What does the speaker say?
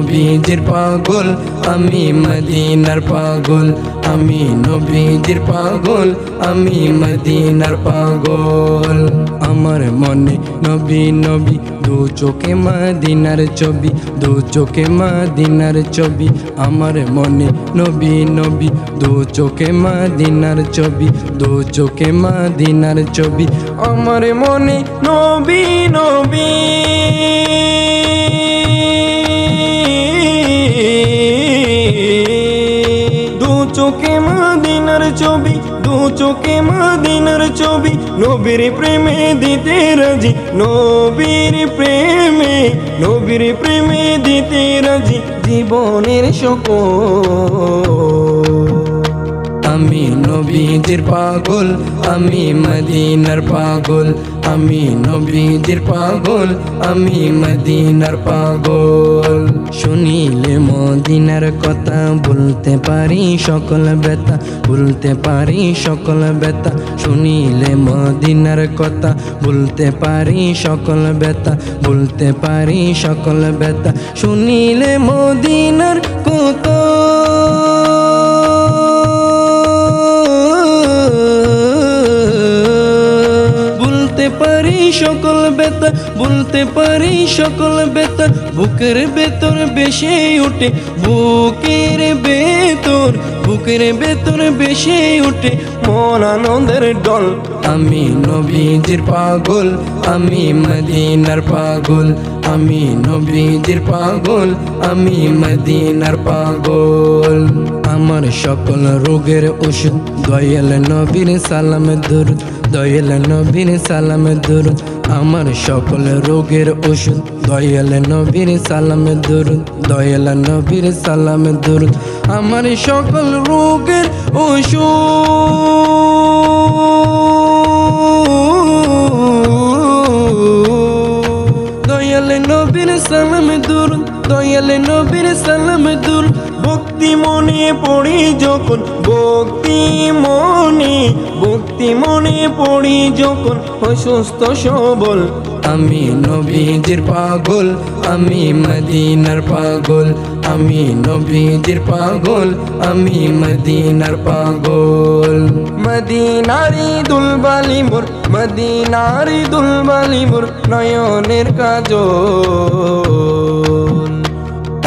নবীজির পাগল, আমি মদিনার পাগল, আমি নবীজির পাগল, আমি মদিনার পাগল। আমার মনে নবী নবী, দু চোখে মদিনার ছবি, দু চোখে মদিনার ছবি। আমার মনে নবী নবী, দু চোখে মদিনার ছবি, দু চোখে মদিনার ছবি। আমার মনে নবী নবী। চোখে মদিনার ছবি, দু চোখে মদিনার ছবি, নবীর প্রেমে দিতে রাজি, নবীর প্রেমে নবীর প্রেমে দিতে রাজি জীবনের সকল। আমি নবীজির পাগল, আমি মদিনার পাগল, আমি নবীজির পাগল, আমি মদিনার পাগল। শুনিলে মদিনার কথা বলতে পারি সকল ব্যথা, বলতে পারি সকল ব্যথা। শুনিলে মদিনার কথা বলতে পারি সকল ব্যথা, বলতে পারি সকল ব্যথা। শুনিলে মদিনার কথা সকল ব্যথা বলতে পারি সকল ব্যথা বুকের ভেতর বেশি ওঠে বুকের ভেতর বুকের ভেতর বেশি ওঠে মন আনন্দের ডল আমি নবীজির পাগল, আমি মদিনার পাগল, আমি নবীজির পাগল, আমি মদিনার পাগল। আমার সকল রোগের ওষুধ। দয়াল নবীর সালাম দরুদ, দয়াল নবীর সালাম দরুদ। আমার সকল রোগের ওষুধ, দয়াল নবীর সালাম দরুদ, দয়াল নবীর সালাম দরুদ। আমার সকল রোগের ওষুধ। দয়াল নবীর সালাম দূর। ভক্তি মনে পড়ি যখন, ভক্তি মনে ভক্তি মনে পড়ি যখন। অসুস্থ সবল, আমি নবীজির পাগল, আমি মদিনার পাগল, আমি নবীজির পাগল, আমি মদিনার পাগল। মদিনারি দুলবালি মোর, মদিনারি দুলবালি মোর নয়নের কাজল।